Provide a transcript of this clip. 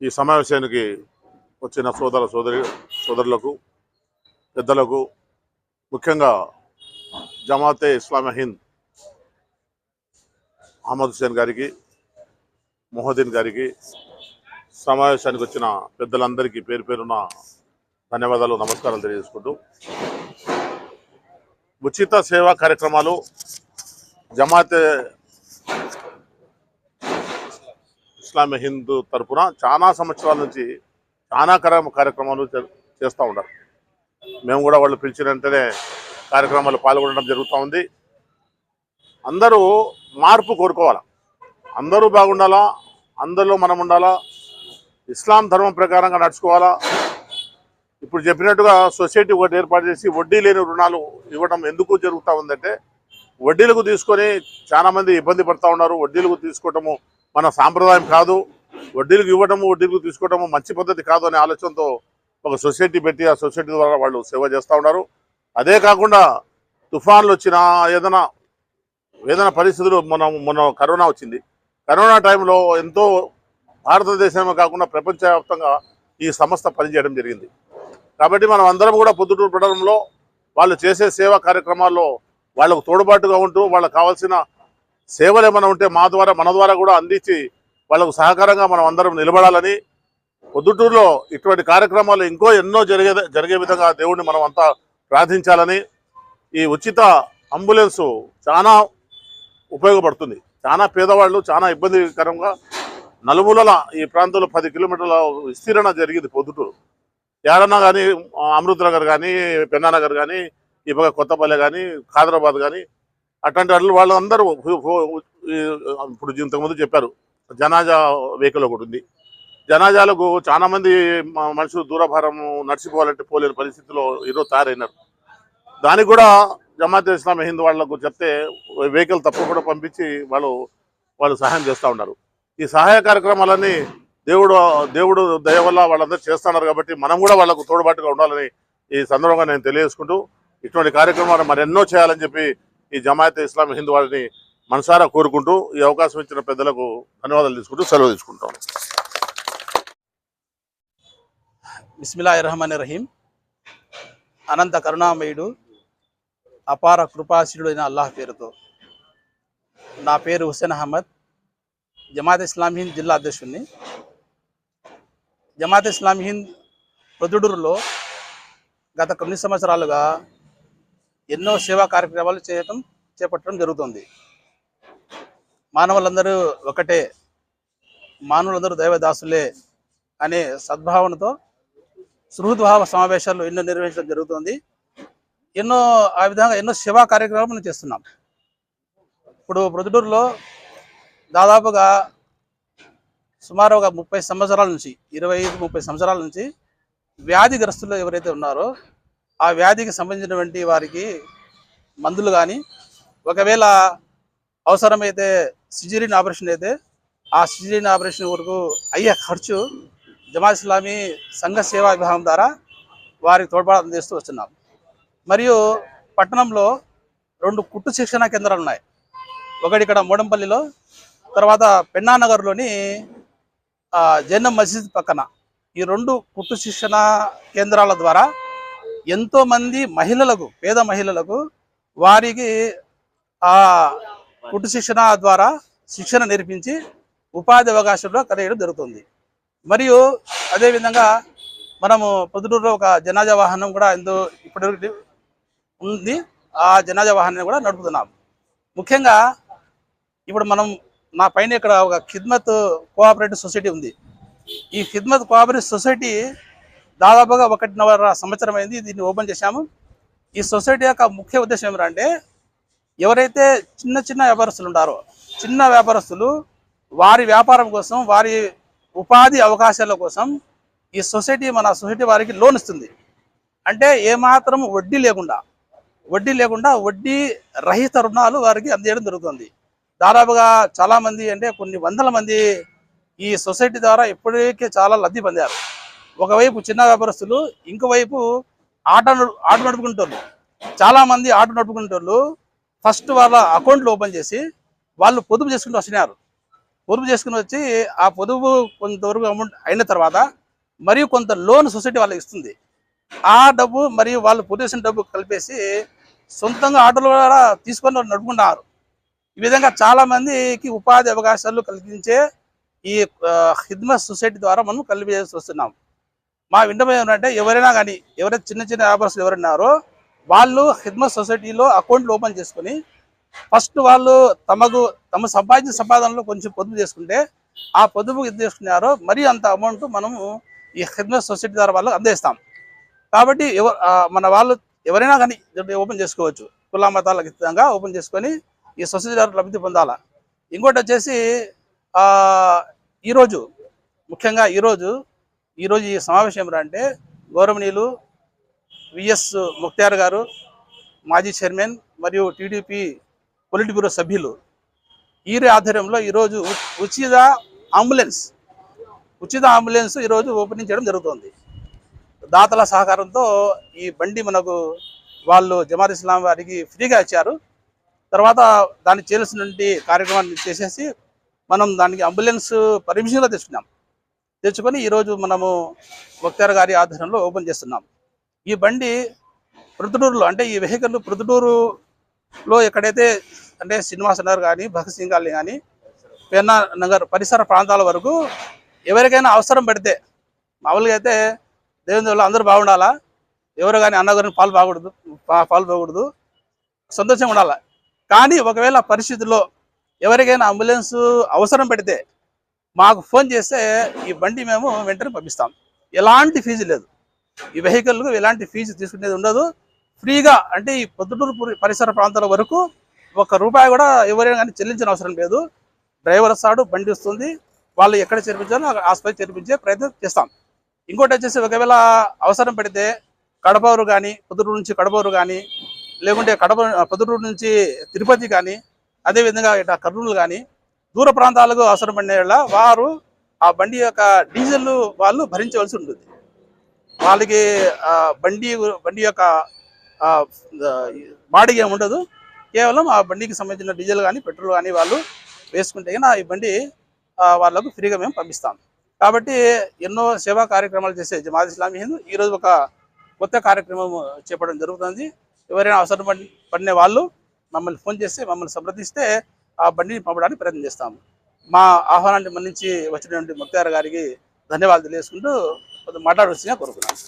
ఈ సమావేశానికి వచ్చిన సోదర సోదరి సోదరులకు పెద్దలకు ముఖ్యంగా జమాతే ఇస్లామీ హింద్ అహ్మద్ హుసేన్ గారికి మొహదీన్ గారికి సమావేశానికి వచ్చిన పెద్దలందరికీ పేరు పేరున ధన్యవాదాలు నమస్కారాలు తెలియజేసుకుంటూ. ఉచిత సేవా కార్యక్రమాలు జమాతే ఇస్లామీ హిందూ తరపున చాలా సంవత్సరాల నుంచి చాలా కార్యక్రమాలు చే- చేస్తూ ఉన్నారు. మేము కూడా వాళ్ళు పిలిచిన వెంటనే కార్యక్రమాలు పాల్గొనడం జరుగుతూ ఉంది. అందరూ మార్పు కోరుకోవాలా? అందరూ బాగుండాలా? అందరిలో మనం ఉండాలా? ఇస్లాం ధర్మం ప్రకారంగా నడుచుకోవాలా? ఇప్పుడు చెప్పినట్టుగా సొసైటీ ఒకటి ఏర్పాటు చేసి వడ్డీ లేని రుణాలు ఇవ్వడం ఎందుకు జరుగుతూ ఉందంటే వడ్డీలకు తీసుకొని చాలా మంది ఇబ్బంది పడుతూ ఉన్నారు. వడ్డీలకు తీసుకోవటము మన సాంప్రదాయం కాదు. వడ్డీలకు ఇవ్వడము వడ్డీలకు తీసుకోవడము మంచి పద్ధతి కాదు అనే ఆలోచనతో ఒక సొసైటీ పెట్టి ఆ సొసైటీ ద్వారా వాళ్ళు సేవ చేస్తూ ఉన్నారు. అదే కాకుండా తుఫాన్లు వచ్చినా ఏదైనా ఏదైనా పరిస్థితులు మన మొన్న కరోనా వచ్చింది. కరోనా టైంలో ఎంతో భారతదేశమే కాకుండా ప్రపంచవ్యాప్తంగా ఈ సంస్థ పనిచేయడం జరిగింది. కాబట్టి మనం అందరం కూడా పొద్దుటూరు పట్టణంలో వాళ్ళు చేసే సేవా కార్యక్రమాల్లో వాళ్ళకు తోడుబాటుగా ఉంటూ వాళ్ళకు కావాల్సిన సేవలు ఏమైనా ఉంటే మా ద్వారా మన ద్వారా కూడా అందించి వాళ్ళకు సహకారంగా మనం అందరం నిలబడాలని పొద్దుటూరులో ఇటువంటి కార్యక్రమాలు ఇంకో ఎన్నో జరిగే జరిగే విధంగా దేవుడిని మనం అంతా ప్రార్థించాలని ఈ ఉచిత అంబులెన్సు చాలా ఉపయోగపడుతుంది. చాలా పేదవాళ్ళు చాలా ఇబ్బందికరంగా నలుమూలల ఈ ప్రాంతంలో పది కిలోమీటర్ల విస్తీరణ జరిగింది పొద్దుటూరు. ఏడన్నా కానీ అమృత్ నగర్ కానీ పెన్నానగర్ కానీ ఈ పక్క కొత్తపల్లె కానీ ఖాదరాబాద్ కానీ అట్లాంటి వాళ్ళు వాళ్ళందరూ ఇప్పుడు ఇంతకుముందు చెప్పారు జనాజా వెహికల్ ఒకటి ఉంది. జనాజాలకు చాలామంది మనుషులు దూరభారం నడిచిపోవాలంటే పోలేని పరిస్థితిలో ఈరోజు తయారైనారు. దానికి కూడా జమాత్ ఇస్లాం హింద్ వాళ్ళకు చెప్తే వెహికల్ తప్పకుండా పంపించి వాళ్ళు వాళ్ళు సహాయం చేస్తూ ఉన్నారు. ఈ సహాయ కార్యక్రమాలన్నీ దేవుడు దేవుడు దయ వల్ల వాళ్ళందరూ చేస్తున్నారు కాబట్టి మనం కూడా వాళ్ళకు తోడుబాటుగా ఉండాలని ఈ సందర్భంగా నేను తెలియజేసుకుంటూ ఇటువంటి కార్యక్రమాలు మరెన్నో చేయాలని చెప్పి ఈ జమాయత్ ఇస్లాం హిందూ వాళ్ళని మనసారా కోరుకుంటూ ఈ అవకాశం ఇచ్చిన పెద్దలకు ధన్యవాదాలు తీసుకుంటూ సెలవు తీసుకుంటాం. బిస్మిల్లాహిర్ రహమాన్ రహీం అనంత కరుణామయుడు అపార కృపాశీలుడైన అల్లాహ్ పేరుతో. నా పేరు హుసేన్ అహ్మద్ జమాత్ ఇస్లాం హింద్ జిల్లా అధ్యక్షుడిని జమాత్ ఇస్లాం హింద్ ప్రొద్దుడూరులో గత కొన్ని సంవత్సరాలుగా ఎన్నో సేవా కార్యక్రమాలు చేయటం చేపట్టడం జరుగుతుంది. మానవులందరూ ఒకటే మానవులందరూ దైవదాసులే అనే సద్భావనతో సుహృద్భావ సమావేశాలు ఎన్నో నిర్వహించడం జరుగుతుంది. ఎన్నో ఆ విధంగా ఎన్నో సేవా కార్యక్రమాలు చేస్తున్నాం. ఇప్పుడు ప్రొద్దుటూరులో దాదాపుగా సుమారు ఒక ముప్పై సంవత్సరాల నుంచి ఇరవై ఐదు ముప్పై సంవత్సరాల నుంచి వ్యాధిగ్రస్తులు ఎవరైతే ఉన్నారో ఆ వ్యాధికి సంబంధించినటువంటి వారికి మందులు కానీ ఒకవేళ అవసరమైతే సిజరీన్ ఆపరేషన్ అయితే ఆ సిజరీన్ ఆపరేషన్ వరకు అయ్యే ఖర్చు జమాత్ ఇస్లామీ సంఘ సేవా విభాగం ద్వారా వారికి తోడ్పాటు అందిస్తూ వస్తున్నాం. మరియు పట్టణంలో రెండు కుట్టు శిక్షణ కేంద్రాలు ఉన్నాయి. ఒకటి ఇక్కడ మోడంపల్లిలో తర్వాత పెన్నానగర్లోని ఆ, జైనం మసీద్ పక్కన. ఈ రెండు కుట్టు శిక్షణ కేంద్రాల ద్వారా ఎంతో మంది మహిళలకు పేద మహిళలకు వారికి ఆ కుట్టు శిక్షణ ద్వారా శిక్షణ నేర్పించి ఉపాధి అవకాశంలో కలిగడం జరుగుతుంది. మరియు అదేవిధంగా మనము పొద్దుటూరులో ఒక జనాజా వాహనం కూడా ఎంతో ఇప్పటివరకు ఉంది. ఆ జనాజా వాహనాన్ని కూడా నడుపుతున్నాం. ముఖ్యంగా ఇప్పుడు మనం నా పైన ఇక్కడ ఒక ఖిద్మత్ కోఆపరేటివ్ సొసైటీ ఉంది. ఈ ఖిద్మత్ కోఆపరేటివ్ సొసైటీ దాదాపుగా ఒకటిన్నర సంవత్సరం అయింది దీన్ని ఓపెన్ చేశాము. ఈ సొసైటీ యొక్క ముఖ్య ఉద్దేశం ఏమిటంటే ఎవరైతే చిన్న చిన్న వ్యాపారస్తులు ఉంటారో చిన్న వ్యాపారస్తులు వారి వ్యాపారం కోసం వారి ఉపాధి అవకాశాల కోసం ఈ సొసైటీ మన సొసైటీ వారికి లోన్ ఇస్తుంది. అంటే ఏమాత్రం వడ్డీ లేకుండా వడ్డీ లేకుండా వడ్డీ రహిత రుణాలు వారికి అందేయడం జరుగుతుంది. దాదాపుగా చాలా మంది అంటే కొన్ని వందల మంది ఈ సొసైటీ ద్వారా ఇప్పటికే చాలా లబ్ధి పొందారు. ఒకవైపు చిన్న వ్యాపారస్తులు ఇంకోవైపు ఆట ఆట ఆటో నడుపుకుంటారు చాలా మంది ఆటో నడుపుకుంటారు ఫస్ట్ వాళ్ళ అకౌంట్లు ఓపెన్ చేసి వాళ్ళు పొదుపు చేసుకుంటూ వస్తున్నారు. పొదుపు చేసుకుని వచ్చి ఆ పొదుపు కొంతవరకు అమౌంట్ అయిన తర్వాత మరియు కొంత లోన్ సొసైటీ వాళ్ళకి ఇస్తుంది. ఆ డబ్బు మరియు వాళ్ళు పొదేసిన డబ్బు కలిపేసి సొంతంగా ఆటోలు కూడా తీసుకొని వాళ్ళు నడుపుకుంటున్నారు. ఈ విధంగా చాలామందికి ఉపాధి అవకాశాలు కల్పించే ఈ ఆ, హిద్మత్ సొసైటీ ద్వారా మనం కలిపి వస్తున్నాం. మా విన్నపం ఏంటంటే ఎవరైనా కానీ ఎవరైతే చిన్న చిన్న వ్యాపారస్తులు ఎవరున్నారో వాళ్ళు హిద్మత్ సొసైటీలో అకౌంట్లు ఓపెన్ చేసుకుని ఫస్ట్ వాళ్ళు తమకు తమ సంపాదించిన సంపాదనలో కొంచెం పొదుపు చేసుకుంటే ఆ పొదుపు ఎంత చేసుకున్నారో మరి అంత అమౌంట్ మనము ఈ హిద్మత్ సొసైటీ ద్వారా వాళ్ళకి అందిస్తాం. కాబట్టి మన వాళ్ళు ఎవరైనా కానీ ఓపెన్ చేసుకోవచ్చు. కుల మతాలకు ఇతంగా ఓపెన్ చేసుకొని ఈ సొసైటీ ద్వారా లబ్ధి పొందాలా. ఇంకోటి వచ్చేసి ఈరోజు ముఖ్యంగా ఈరోజు ఈరోజు ఈ సమావేశం ఏంటంటే అంటే గౌరవనీయులు విఎస్ ముక్తార్ గారు మాజీ చైర్మన్ మరియు టీడీపీ పొలిట్ బ్యూరో సభ్యులు. వీరి ఆధ్వర్యంలో ఈరోజు ఉచిత అంబులెన్స్ ఉచిత అంబులెన్స్ ఈరోజు ఓపెనింగ్ చేయడం జరుగుతుంది. దాతల సహకారంతో ఈ బండి మనకు వాళ్ళు జమాత్ ఇస్లాం వారికి ఫ్రీగా ఇచ్చారు. తర్వాత దాన్ని చేయాల్సినటువంటి కార్యక్రమాన్ని చేసేసి మనం దానికి అంబులెన్స్ పర్మిషన్గా తీసుకున్నాం. తెచ్చుకొని ఈరోజు మనము ముక్తార్ గారి ఆధ్వర్యంలో ఓపెన్ చేస్తున్నాం. ఈ బండి ప్రొద్దుటూరులో అంటే ఈ వెహికల్ ప్రొద్దుటూరులో ఎక్కడైతే అంటే శ్రీనివాస నగర్ కానీ భగత్ సింగ్ కాలనీ కానీ పెన్నా నగర్ పరిసర ప్రాంతాల వరకు ఎవరికైనా అవసరం పడితే మామూలుగా అయితే దేవుని వల్ల అందరూ బాగుండాలా? ఎవరు కానీ అన్నగారిని పాలు బాగకూడదు పాలు పోకూడదు సంతోషంగా ఉండాలి? కానీ ఒకవేళ పరిస్థితుల్లో ఎవరికైనా అంబులెన్స్ అవసరం పెడితే మాకు ఫోన్ చేస్తే ఈ బండి మేము వెంటనే పంపిస్తాం. ఎలాంటి ఫీజు లేదు. ఈ వెహికల్కు ఎలాంటి ఫీజు తీసుకునేది ఉండదు. ఫ్రీగా అంటే ఈ పొద్దుటూరు పరిసర ప్రాంతాల వరకు ఒక రూపాయి కూడా ఎవరైనా కానీ చెల్లించిన అవసరం లేదు. డ్రైవర్ వస్తాడు బండి వస్తుంది. వాళ్ళు ఎక్కడ చేర్పించాలో ఆసుపత్రి చేర్పించే ప్రయత్నం చేస్తాం. ఇంకోటి వచ్చేసి ఒకవేళ అవసరం పడితే కడపూరు కానీ పొద్దుటూరు నుంచి కడపూరు కానీ లేకుంటే కడప పొద్దుటూరు నుంచి తిరుపతి కానీ అదేవిధంగా ఇట్లా కర్నూలు కానీ దూర ప్రాంతాలకు అవసరమైన వారు ఆ బండి యొక్క డీజిల్ వాళ్ళు భరించవలసి ఉంటుంది. వాళ్ళకి బండి బండి యొక్క బాడీ ఏమి ఉండదు. కేవలం ఆ బండికి సంబంధించిన డీజిల్ కానీ పెట్రోల్ కానీ వాళ్ళు వేసుకుంటే కానీ ఈ బండి వాళ్ళకు ఫ్రీగా మేము పంపిస్తాం. కాబట్టి ఎన్నో సేవా కార్యక్రమాలు చేసే జమాత్ ఇస్లామీ హిందూ ఈరోజు ఒక కొత్త కార్యక్రమం చేపట్టడం జరుగుతుంది. ఎవరైనా అవసరం పడి పడిన వాళ్ళు మమ్మల్ని ఫోన్ చేస్తే మమ్మల్ని సంప్రదిస్తే ఆ బండిని పంపడానికి ప్రయత్నం చేస్తాము. మా ఆహ్వానాన్ని మన్నించి వచ్చినటువంటి ముక్తార్ గారికి ధన్యవాదాలు తెలియజేసుకుంటూ కొంత మాట్లాడవలసిందిగా కోరుకున్నాను